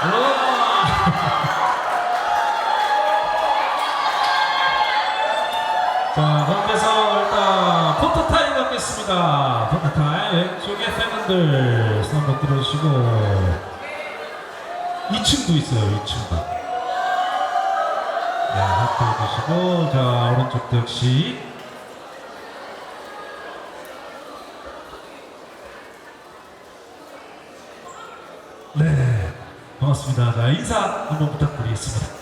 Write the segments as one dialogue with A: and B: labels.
A: 자, 가운데서 일단 포토 타임 갖겠습니다. 포토 타임. 왼쪽에 팬분들 손 한번 들어주시고. 2층도 있어요, 2층도. 네, 하트 해주시고. 자, 오른쪽도 역시. 네, 반갑습니다. 자, 인사 한번 부탁드리겠습니다.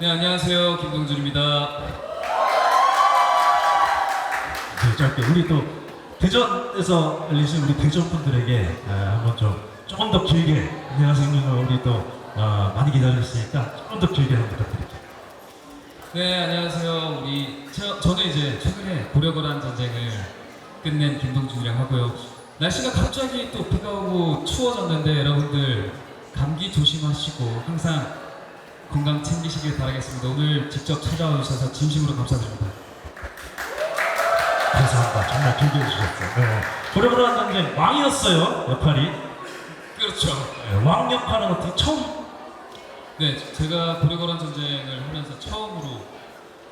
B: 네 안녕하세요 김동준입니다.
A: 네, 짧게 우리 또 대전에서 열리신 우리 대전 분들에게 에, 한번 좀 조금 더 길게 안녕하세요 우리 또 어, 많이 기다리셨으니까 조금 더 길게 한번 부탁드릴게요.
B: 네 안녕하세요 우리 저, 저는 이제 최근에 고려거란 전쟁을 끝낸 김동준이라고 하고요. 날씨가 갑자기 또 비가 오고 추워졌는데 여러분들 감기 조심하시고 항상 건강 챙기시길 바라겠습니다. 오늘 직접 찾아와 주셔서 진심으로 감사드립니다.
A: 감사합니다. 정말 길게 해주셨어요. 네. 고려고란 전쟁 왕이었어요 역할이.
B: 그렇죠.
A: 네, 왕 역할은 어떻게 처음
B: 네 제가 고려거란 전쟁을 하면서 처음으로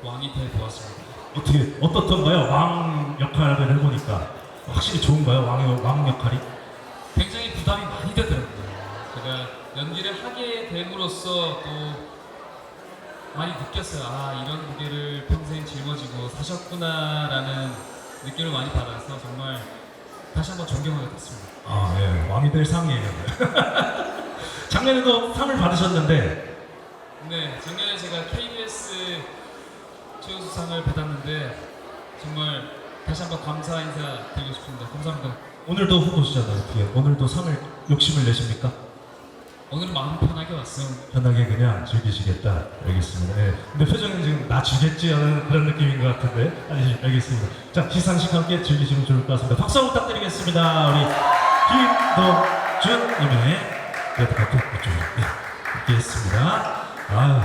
B: 왕이 돼 보았습니다.
A: 어떻게 어떻던가요? 왕 역할을 해보니까 확실히 좋은가요? 왕, 왕 역할이?
B: 연기를 하게 됨으로써 또 많이 느꼈어요. 아, 이런 무게를 평생 짊어지고 사셨구나라는 느낌을 많이 받아서 정말 다시 한번 존경하게 됐습니다.
A: 아, 예, 왕이 될 상이에요. 작년에도 상을 받으셨는데
B: 네, 작년에 제가 KBS 최우수상을 받았는데 정말 다시 한번 감사 인사 드리고 싶습니다. 감사합니다.
A: 오늘도 후보시잖아요. 오늘도 상을 욕심을 내십니까?
B: 오늘은 마음 편하게 왔어요.
A: 편하게 그냥 즐기시겠다. 알겠습니다. 네. 근데 표정은 지금 나 주겠지 하는 그런 느낌인 것 같은데. 아니, 알겠습니다. 자, 시상식 함께 즐기시면 좋을 것 같습니다. 박수 부탁드리겠습니다. 우리 김동준님의 네, 대표 이쪽으로 네, 함께 했습니다. 아유,